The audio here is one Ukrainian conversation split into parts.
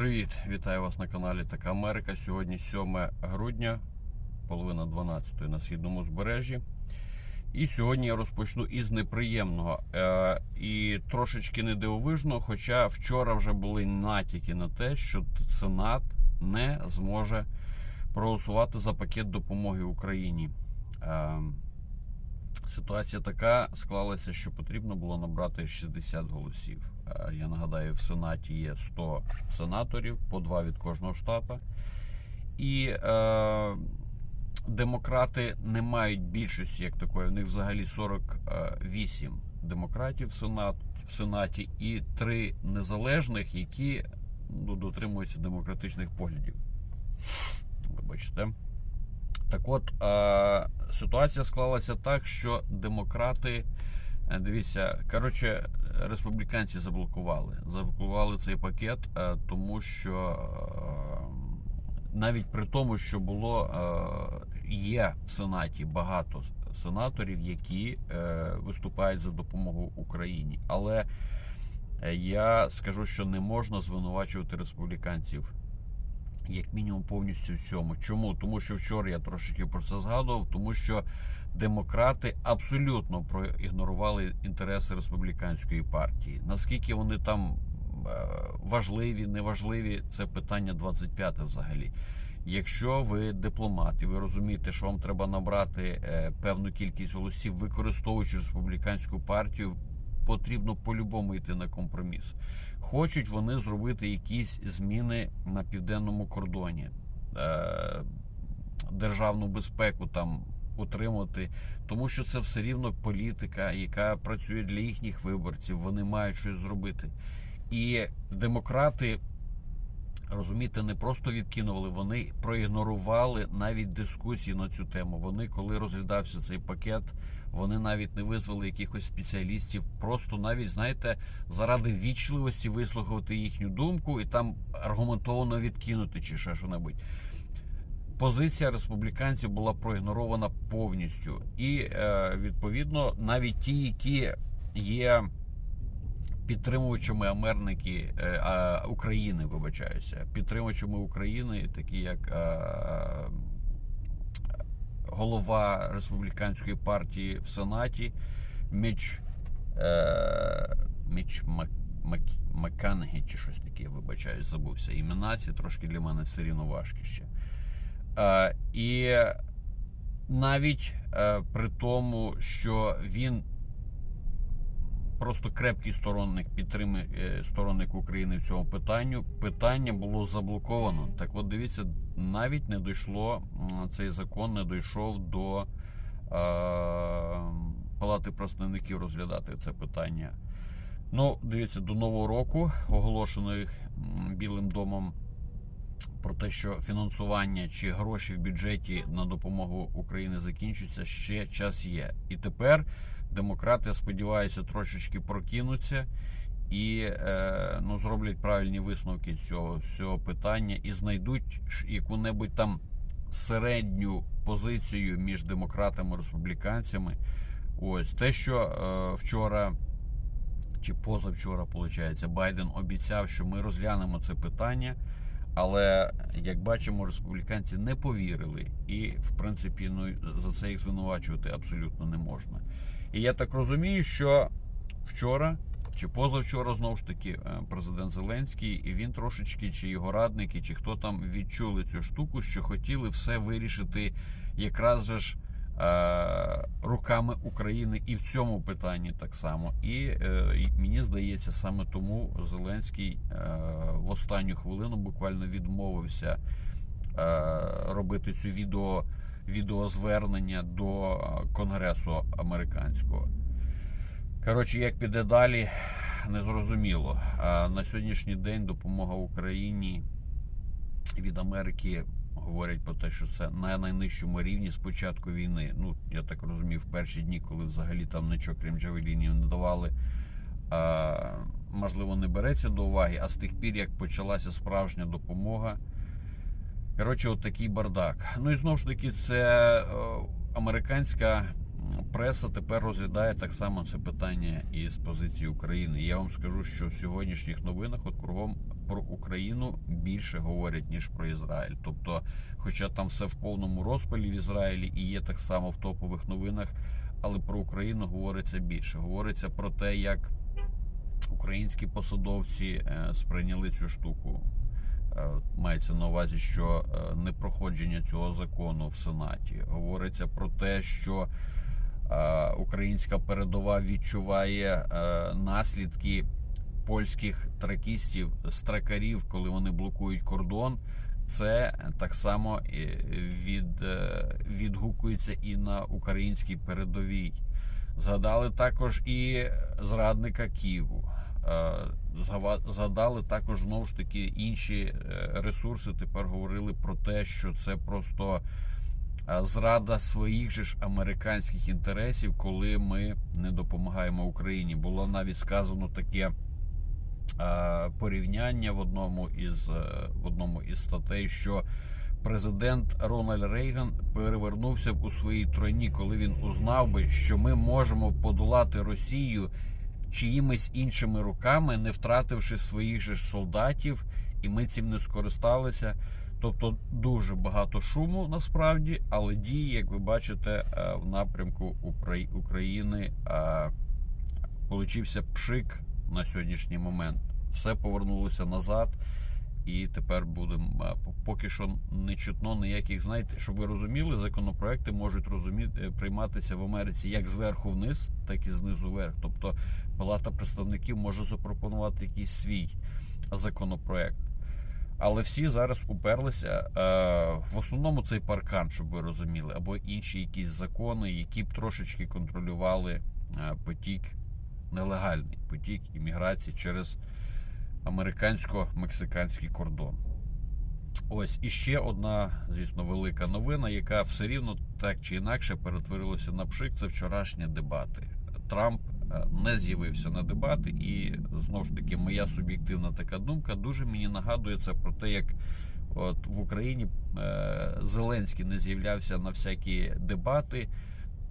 Привіт, вітаю вас на каналі Така Америка. Сьогодні 7 грудня, половина 12 на східному збережжі. І сьогодні я розпочну із неприємного е, і трошечки недивовижного, хоча вчора вже були натяки на те, що Сенат не зможе проголосувати за пакет допомоги Україні. Е, Ситуація така склалася, що потрібно було набрати 60 голосів. Е, Я нагадаю, в Сенаті є 100 сенаторів, по два від кожного штата. І е, демократи не мають більшості як такої. В них взагалі 48 демократів в, Сенат, в Сенаті і три незалежних, які ну, дотримуються демократичних поглядів. Вибачте. Так от, е, ситуація склалася так, що демократи, е, дивіться, коротше, республіканці заблокували. Заблокували цей пакет, е, тому що е, навіть при тому, що було е, є в Сенаті багато сенаторів, які е, виступають за допомогу Україні. Але е, я скажу, що не можна звинувачувати республіканців як мінімум повністю в цьому. Чому? Тому що вчора я трошки про це згадував, тому що демократи абсолютно проігнорували інтереси республіканської партії. Наскільки вони там е, важливі, неважливі, це питання 25 взагалі. Якщо ви дипломат і ви розумієте, що вам треба набрати е, певну кількість голосів, використовуючи республіканську партію, потрібно по-любому йти на компроміс. Хочуть вони зробити якісь зміни на південному кордоні, е, державну безпеку там утримати, тому що це все рівно політика, яка працює для їхніх виборців. Вони мають щось зробити. І демократи. Розумієте, не просто відкинули, вони проігнорували навіть дискусії на цю тему. Вони, коли розглядався цей пакет, вони навіть не визвали якихось спеціалістів. Просто навіть знаєте, заради вічливості вислухати їхню думку і там аргументовано відкинути чи ще що-небудь. Позиція республіканців була проігнорована повністю, і е, відповідно навіть ті, які є підтримувачами Америки е, а, України, вибачаюся, підтримувачами України, такі як е, голова республіканської партії в Сенаті Міч, е, Міч Мак, Мак, Макканегі чи щось таке, вибачаюсь, забувся. Імена ці трошки для мене все рівно важкі ще. Е, і навіть е, при тому, що він просто крепкий сторонник підтримує сторонник України в цьому питанню. Питання було заблоковано. Так, от дивіться, навіть не дійшло цей закон, не дійшов до е, Палати представників розглядати це питання. Ну, дивіться, до нового року оголошеної Білим домом. Про те, що фінансування чи гроші в бюджеті на допомогу Україні закінчуються, ще час є. І тепер демократи, я сподіваюся, трошечки прокинуться і е, ну, зроблять правильні висновки цього, цього питання і знайдуть яку-небудь там середню позицію між демократами і республіканцями. Ось те, що е, вчора. Чи позавчора, виходить, Байден обіцяв, що ми розглянемо це питання. Але як бачимо, республіканці не повірили, і в принципі ну за це їх звинувачувати абсолютно не можна. І я так розумію, що вчора чи позавчора знову ж таки президент Зеленський, і він трошечки, чи його радники, чи хто там відчули цю штуку, що хотіли все вирішити якраз же ж. Руками України і в цьому питанні так само. І, і мені здається, саме тому Зеленський в останню хвилину буквально відмовився робити цю відео, відеозвернення до Конгресу американського. Коротше, як піде далі, незрозуміло. На сьогоднішній день допомога Україні від Америки говорять про те, що це на найнижчому рівні з початку війни. Ну, я так розумію, в перші дні, коли взагалі там нічого, крім джавелінів, не давали. Можливо, не береться до уваги, а з тих пір, як почалася справжня допомога. Коротше, от такий бардак. Ну і знову ж таки, це о, американська преса тепер розглядає так само це питання і з позиції України. Я вам скажу, що в сьогоднішніх новинах от кругом про Україну більше говорять ніж про Ізраїль. Тобто, хоча там все в повному розпалі в Ізраїлі і є так само в топових новинах, але про Україну говориться більше. Говориться про те, як українські посадовці е, сприйняли цю штуку. Е, Мається на увазі, що е, непроходження цього закону в Сенаті говориться про те, що е, українська передова відчуває наслідки польських тракістів, стракарів, коли вони блокують кордон. Це так само від, відгукується і на українській передовій. Згадали також і зрадника Києву. Е, Згадали також знову ж таки інші е, ресурси. Тепер говорили про те, що це просто е, зрада своїх же ж американських інтересів, коли ми не допомагаємо Україні. Було навіть сказано таке порівняння в одному із в одному із статей, що президент Рональд Рейган перевернувся б у своїй троні, коли він узнав би, що ми можемо подолати Росію чиїмись іншими руками, не втративши своїх же солдатів, і ми цим не скористалися. Тобто дуже багато шуму насправді, але дії, як ви бачите, е, в напрямку України е, получився пшик на сьогоднішній момент. Все повернулося назад, і тепер будемо поки що не чутно ніяких. Знаєте, щоб ви розуміли, законопроекти можуть розуміти е, прийматися в Америці як зверху вниз, так і знизу вверх. Тобто Палата представників може запропонувати якийсь свій законопроект. Але всі зараз уперлися е, в основному цей паркан, щоб ви розуміли, або інші якісь закони, які б трошечки контролювали е, потік нелегальний потік імміграції через американсько-мексиканський кордон. Ось і ще одна, звісно, велика новина, яка все рівно так чи інакше перетворилася на пшик. Це вчорашні дебати. Трамп е, не з'явився на дебати, і знову ж таки, моя суб'єктивна така думка дуже мені нагадує це про те, як от в Україні е, Зеленський не з'являвся на всякі дебати,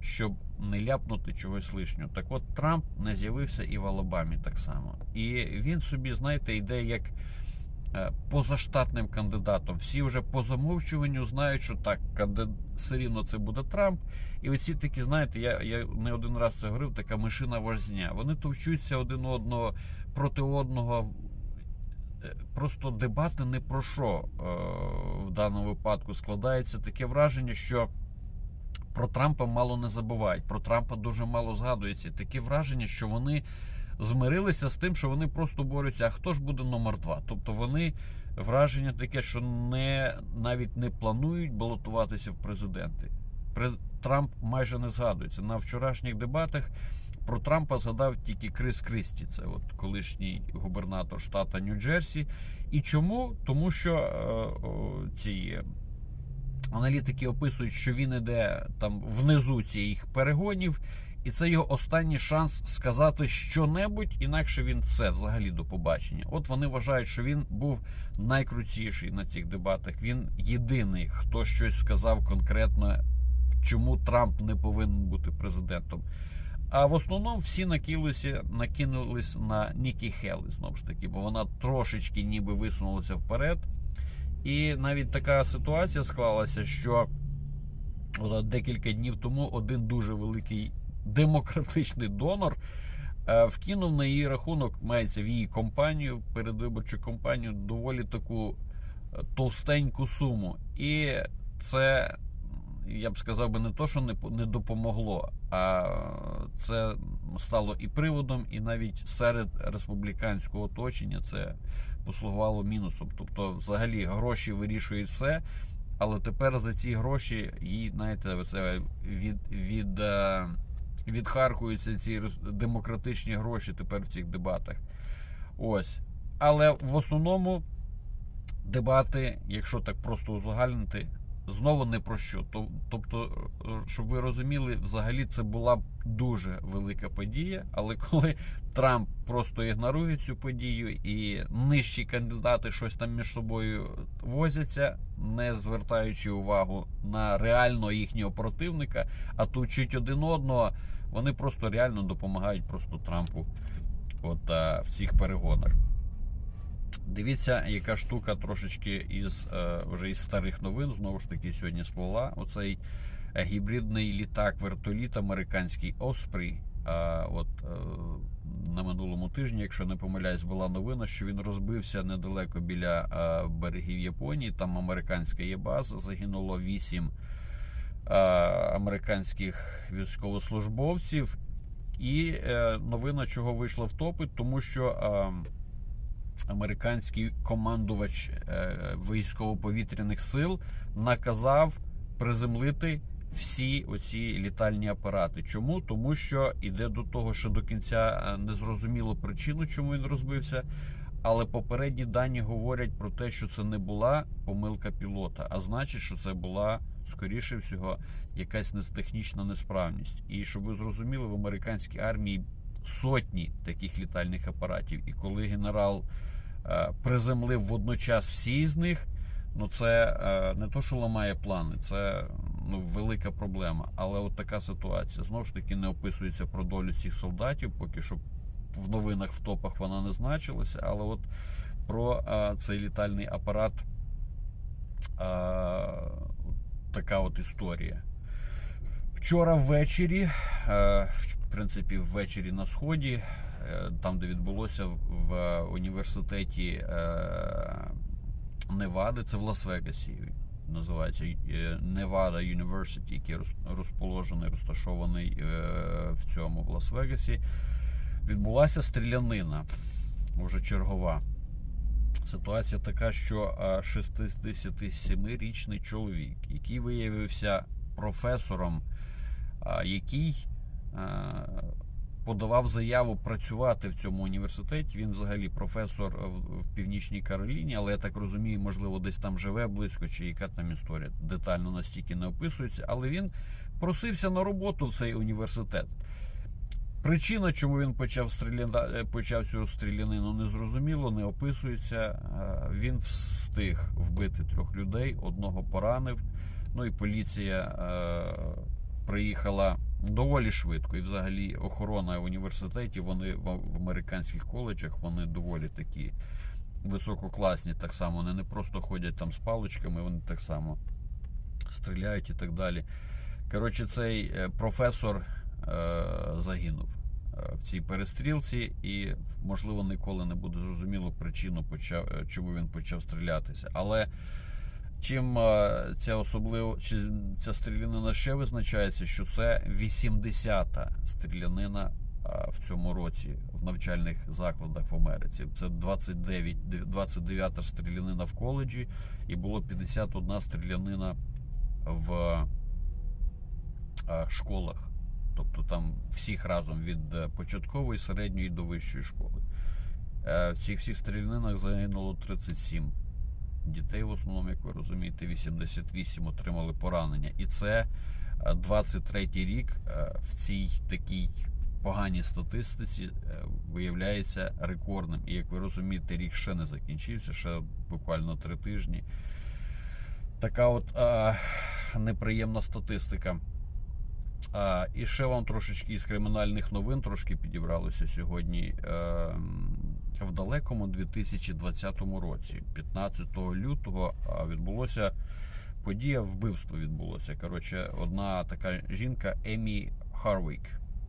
щоб не ляпнути чогось лишнього. Так от Трамп не з'явився і в Алабамі так само. І він собі, знаєте, йде як е, позаштатним кандидатом. Всі вже по замовчуванню знають, що так, все рівно це буде Трамп. І оці такі, знаєте, я, я не один раз це говорив, така мишина вожня. Вони товчуться один одного проти одного. Е, Просто дебати не про що е, в даному випадку складається таке враження, що про Трампа мало не забувають. Про Трампа дуже мало згадується. Таке враження, що вони змирилися з тим, що вони просто борються. А хто ж буде номер два? Тобто вони враження таке, що не навіть не планують балотуватися в президенти. Пре- Трамп майже не згадується. На вчорашніх дебатах про Трампа згадав тільки Крис Крісті, це от колишній губернатор штата Нью-Джерсі. І чому? Тому що е, ці аналітики описують, що він іде там внизу цих перегонів, і це його останній шанс сказати що-небудь, інакше він все взагалі до побачення. От вони вважають, що він був найкрутіший на цих дебатах. Він єдиний, хто щось сказав конкретно, чому Трамп не повинен бути президентом. А в основному всі накинулися, накинулись на Нікі Хелли, знову ж таки, бо вона трошечки ніби висунулася вперед. І навіть така ситуація склалася, що от декілька днів тому один дуже великий демократичний донор е, вкинув на її рахунок, мається в її компанію, передвиборчу компанію, доволі таку е, товстеньку суму. І це, я б сказав би, не то, що не, не допомогло, а це стало і приводом, і навіть серед республіканського оточення це послугувало мінусом. Тобто, взагалі, гроші вирішують все. Але тепер за ці гроші їй, знаєте, це від, від, е, відхаркуються ці демократичні гроші тепер в цих дебатах. Ось. Але в основному дебати, якщо так просто узагальнити, знову не про що. Тобто, е, щоб ви розуміли, взагалі це була б дуже велика подія, але коли Трамп просто ігнорує цю подію і нижчі кандидати щось там між собою возяться, не звертаючи увагу на реально їхнього противника, а тучуть один одного, вони просто реально допомагають просто Трампу от, а, в цих перегонах. Дивіться, яка штука трошечки із е, вже із старих новин. Знову ж таки, сьогодні спливла. Оцей е, гібридний літак вертоліт американський Osprey. А от е, на минулому тижні, якщо не помиляюсь, була новина, що він розбився недалеко біля берегів Японії. Там американська є база. Загинуло вісім американських військовослужбовців. І новина, чого вийшла в топи, тому що. Американський командувач е, військово-повітряних сил наказав приземлити всі оці літальні апарати. Чому? Тому що іде до того, що до кінця е, не зрозуміло причину, чому він розбився. Але попередні дані говорять про те, що це не була помилка пілота, а значить, що це була скоріше всього якась технічна несправність. І щоб ви зрозуміли, в американській армії сотні таких літальних апаратів. І коли генерал приземлив водночас всі з них, ну це е, не то, що ламає плани, це ну, велика проблема. Але от така ситуація. Знову ж таки, не описується про долю цих солдатів, поки що в новинах в топах вона не значилася. Але от про е, цей літальний апарат е, така от історія. Вчора ввечері, е, в принципі, ввечері на сході, е, там, де відбулося в університеті е, Невади, це в Лас-Вегасі. Називається е, Nevada University, який розположений, розташований е, в цьому в Лас-Вегасі. Відбулася стрілянина, вже чергова. Ситуація така, що е, 67-річний чоловік, який виявився професором, який е, подавав заяву працювати в цьому університеті. Він взагалі професор в, Північній Кароліні, але я так розумію, можливо, десь там живе близько, чи яка там історія детально настільки не описується. Але він просився на роботу в цей університет. Причина, чому він почав стріляна... е, почав цю стрілянину, не зрозуміло, не описується. Е, Він встиг вбити трьох людей, одного поранив. Ну і поліція е, приїхала доволі швидко. І взагалі охорона в університеті, вони в, в американських коледжах, вони доволі такі висококласні. Так само вони не просто ходять там з паличками, вони так само стріляють і так далі. Коротше, цей е, професор е, загинув е, в цій перестрілці, і можливо ніколи не буде зрозуміло причину, почав, е, чому він почав стрілятися. Але чим е, ця особливо ця стрілянина ще визначається, що це 80-та стрілянина е, в цьому році в навчальних закладах в Америці. Це 29, 29-та стрілянина в коледжі, і було 51 стрілянина в е, школах. Тобто там всіх разом від початкової, середньої до вищої школи. В цих всіх стрілянинах загинуло 37 дітей, в основному, як ви розумієте, 88 отримали поранення. І це е, 23-й рік е, в цій такій поганій статистиці е, виявляється рекордним. І як ви розумієте, рік ще не закінчився, ще буквально три тижні. Така от а, неприємна статистика. А, і ще вам трошечки із кримінальних новин трошки підібралося сьогодні. Е, в далекому 2020 році, 15 лютого, відбулося подія вбивство відбулося. Коротше, одна така жінка Емі Харвік.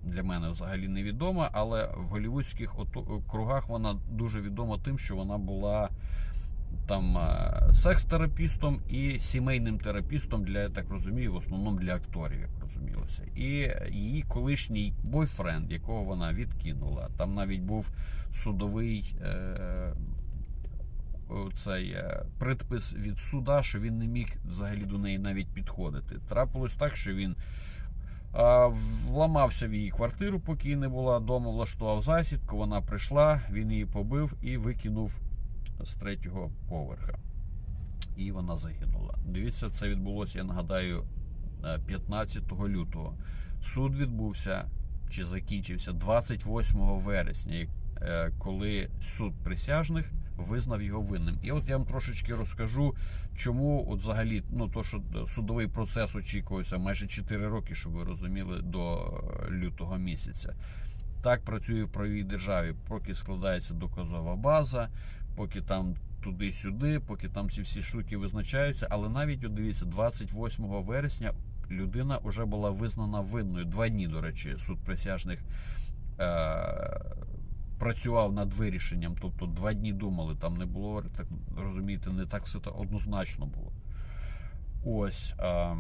Для мене взагалі невідома, але в голівудських кругах вона дуже відома тим, що вона була там е, секс-терапістом і сімейним терапістом для, так розумію, в основному для акторів, як розумілося. І її колишній бойфренд, якого вона відкинула. Там навіть був судовий е, цей е, припис від суда, що він не міг взагалі до неї навіть підходити. Трапилось так, що він. Вламався в її квартиру, поки не була вдома, влаштував засідку. Вона прийшла, він її побив і викинув з третього поверха. і вона загинула. Дивіться, це відбулося, я нагадаю, е, 15 лютого. Суд відбувся чи закінчився 28 вересня, е, коли суд присяжних визнав його винним. І от я вам трошечки розкажу, чому от взагалі ну то, що судовий процес очікувався майже 4 роки, щоб ви розуміли, до е, лютого місяця. Так працює в правовій державі, поки складається доказова база, поки там туди-сюди, поки там ці всі штуки визначаються. Але навіть дивіться, 28 вересня людина вже була визнана винною. Два дні, до речі, суд присяжних е- працював над вирішенням. Тобто два дні думали, там не було, так розумієте, не так все так однозначно було. Ось. Е-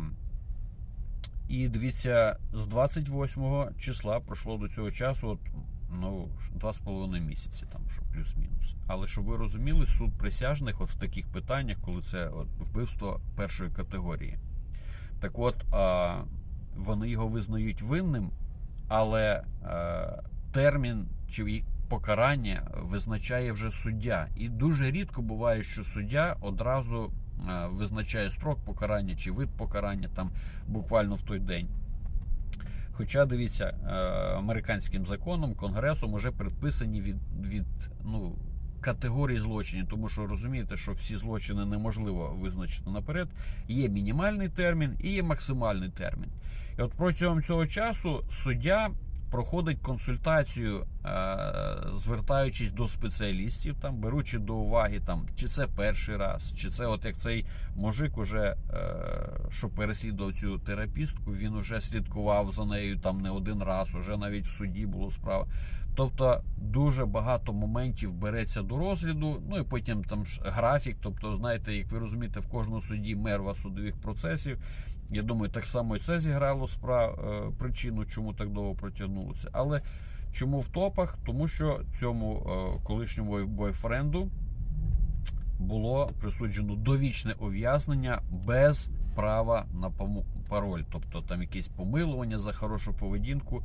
і дивіться, з 28 числа пройшло до цього часу от, ну, два з половиною місяці, там, що плюс-мінус. Але щоб ви розуміли, суд присяжних от в таких питаннях, коли це от, вбивство першої категорії. Так от, а, вони його визнають винним, але а, термін чи покарання визначає вже суддя. І дуже рідко буває, що суддя одразу а, визначає строк покарання чи вид покарання там буквально в той день. Хоча дивіться, е, американським законом, конгресом вже предписані від, від ну, категорії злочинів, тому що розумієте, що всі злочини неможливо визначити наперед. Є мінімальний термін і є максимальний термін. І от протягом цього часу суддя проходить консультацію, е, звертаючись до спеціалістів, там беручи до уваги, там чи це перший раз, чи це, от як цей мужик, уже е, що переслідував цю терапістку, він уже слідкував за нею там не один раз, уже навіть в суді було справа. Тобто дуже багато моментів береться до розгляду. Ну і потім там графік. Тобто, знаєте, як ви розумієте, в кожному суді мерва судових процесів. Я думаю, так само і це зіграло справ е, причину, чому так довго протягнулося. Але чому в топах? Тому що цьому е, колишньому бойфренду було присуджено довічне ув'язнення без права на пароль, тобто там якесь помилування за хорошу поведінку.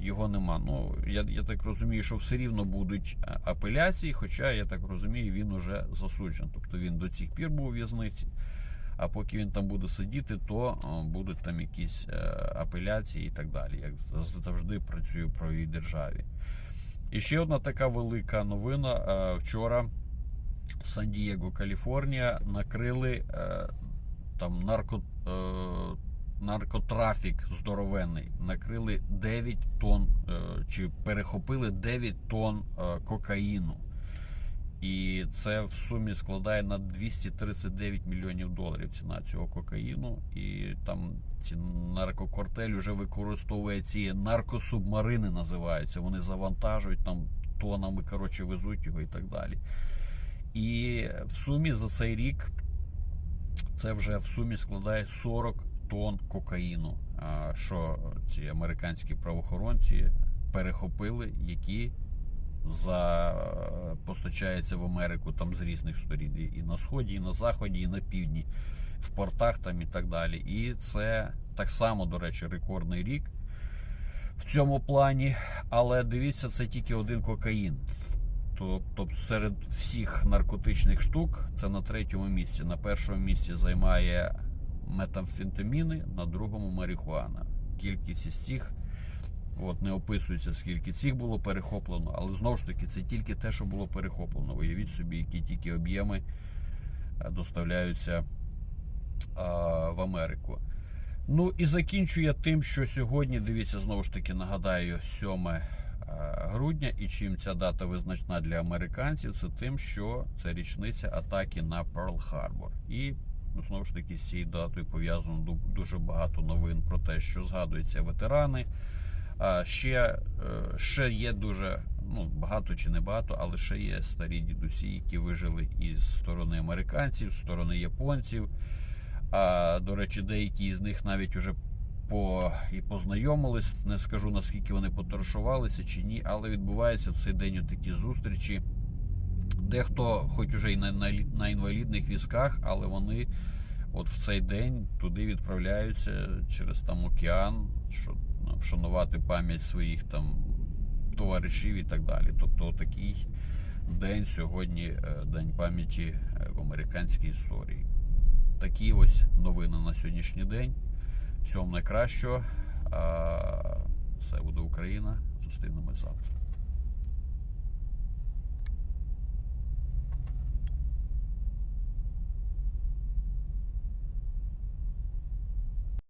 Його нема. Ну я, я так розумію, що все рівно будуть е, апеляції, хоча я так розумію, він уже засуджений. Тобто він до цих пір був у в'язниці. А поки він там буде сидіти, то будуть там якісь е, апеляції і так далі. Як завжди працює в правовій державі. І ще одна така велика новина. Е, вчора Сан-Дієго, Каліфорнія, накрили е, там нарко, е, наркотрафік здоровенний. Накрили 9 тонн е, чи перехопили 9 тонн е, кокаїну. І це в сумі складає на 239 мільйонів доларів ціна цього кокаїну. І там ці наркокартель вже використовує ці наркосубмарини, називаються. Вони завантажують там тонами, коротше, везуть його і так далі. І в сумі за цей рік це вже в сумі складає 40 тонн кокаїну, що ці американські правоохоронці перехопили, які за постачається в Америку там з різних сторін, і- на сході, і на заході, і на півдні, в портах там і так далі. І це так само, до речі, рекордний рік в цьому плані. Але дивіться, це тільки один кокаїн. Тобто серед всіх наркотичних штук це на третьому місці. На першому місці займає метамфетаміни, на другому марихуана. Кількість із цих От не описується, скільки цих було перехоплено, але знову ж таки це тільки те, що було перехоплено. Уявіть собі, які тільки об'єми е, доставляються а, в Америку. Ну і закінчую я тим, що сьогодні, дивіться, знову ж таки нагадаю, 7 е, грудня, і чим ця дата визначна для американців, це тим, що це річниця атаки на Перл Харбор. І ну, знову ж таки з цією датою пов'язано дуже багато новин про те, що згадуються ветерани. А ще, е, ще є дуже ну, багато чи не багато, але ще є старі дідусі, які вижили із сторони американців, з сторони японців. А до речі, деякі з них навіть уже по і познайомились. Не скажу наскільки вони поторшувалися чи ні, але відбуваються в цей день такі зустрічі. Дехто, хоч уже і на, на, на інвалідних візках, але вони от в цей день туди відправляються через там океан, ну, вшанувати пам'ять своїх там товаришів і так далі. Тобто такий день сьогодні, е, день пам'яті е, в американській історії. такі ось новини на сьогоднішній день. Всього найкращого. Все буде Україна. Зустрінемось завтра.